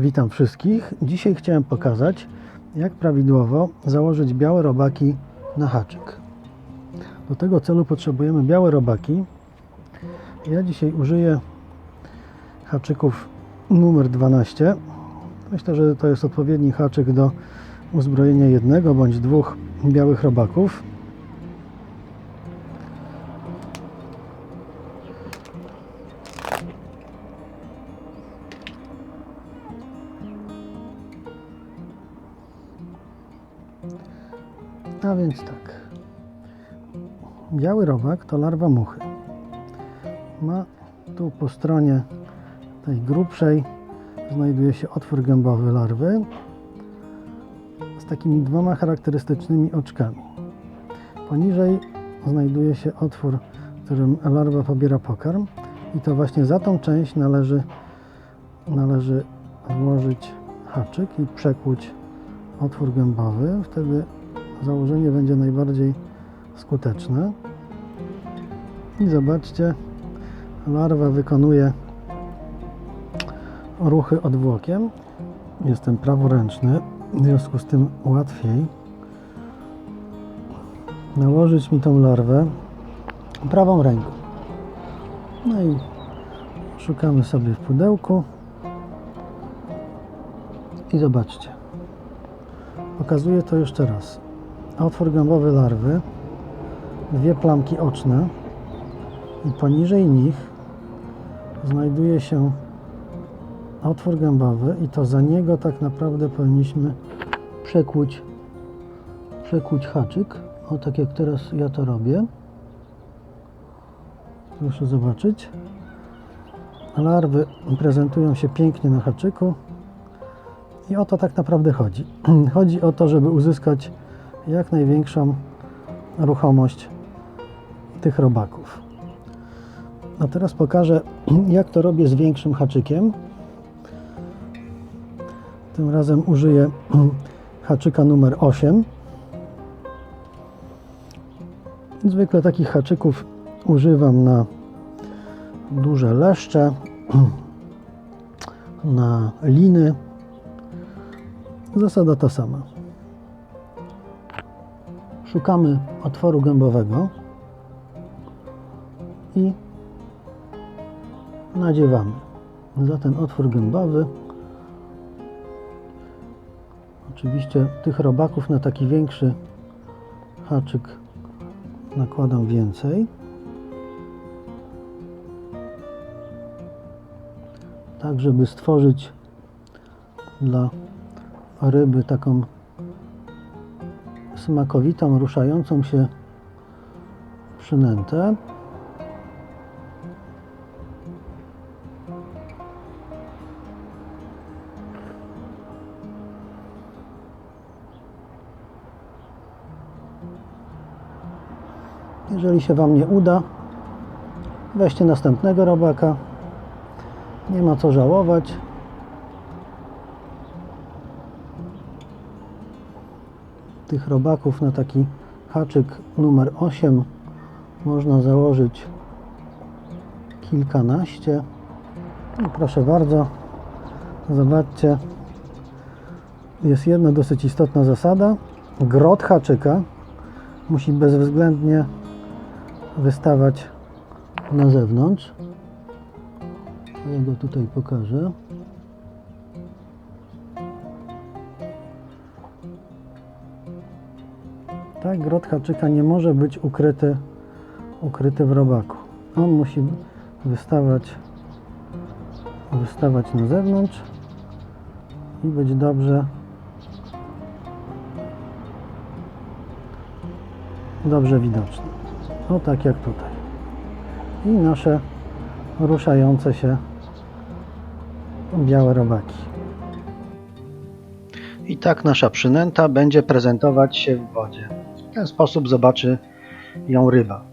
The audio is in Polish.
Witam wszystkich. Dzisiaj chciałem pokazać, jak prawidłowo założyć białe robaki na haczyk. Do tego celu potrzebujemy białe robaki. Ja dzisiaj użyję haczyków numer 12. Myślę, że to jest odpowiedni haczyk do uzbrojenia jednego bądź dwóch białych robaków. A więc tak. Biały robak to larwa muchy. Ma tu po stronie tej grubszej znajduje się otwór gębowy larwy z takimi dwoma charakterystycznymi oczkami. Poniżej znajduje się otwór, w którym larwa pobiera pokarm i to właśnie za tą część należy, należy włożyć haczyk i przekłuć otwór gębowy. Wtedy założenie będzie najbardziej skuteczne. I zobaczcie, larwa wykonuje ruchy odwłokiem. Jestem praworęczny, w związku z tym łatwiej nałożyć mi tą larwę prawą ręką. No i szukamy sobie w pudełku i zobaczcie. Pokazuję to jeszcze raz. Otwór gębowy larwy, dwie plamki oczne i poniżej nich znajduje się otwór gębowy i to za niego tak naprawdę powinniśmy przekłuć, przekłuć haczyk. O tak jak teraz ja to robię. Proszę zobaczyć. Larwy prezentują się pięknie na haczyku. I o to tak naprawdę chodzi. Chodzi o to, żeby uzyskać jak największą ruchomość tych robaków. A teraz pokażę, jak to robię z większym haczykiem. Tym razem użyję haczyka numer 8. Zwykle takich haczyków używam na duże leszcze, na liny. Zasada ta sama. Szukamy otworu gębowego i nadziewamy za ten otwór gębowy. Oczywiście tych robaków na taki większy haczyk nakładam więcej. Tak, żeby stworzyć dla ryby taką smakowitą, ruszającą się przynętę. Jeżeli się Wam nie uda, weźcie następnego robaka. Nie ma co żałować. Tych robaków na taki haczyk numer 8 można założyć kilkanaście. I proszę bardzo, zobaczcie, jest jedna dosyć istotna zasada. Grot haczyka musi bezwzględnie wystawać na zewnątrz. Ja go tutaj pokażę. Tak, grot haczyka nie może być ukryty, ukryty w robaku. On musi wystawać, wystawać na zewnątrz i być dobrze dobrze widoczny. O tak jak tutaj. I nasze ruszające się białe robaki. I tak nasza przynęta będzie prezentować się w wodzie. W ten sposób zobaczy ją ryba.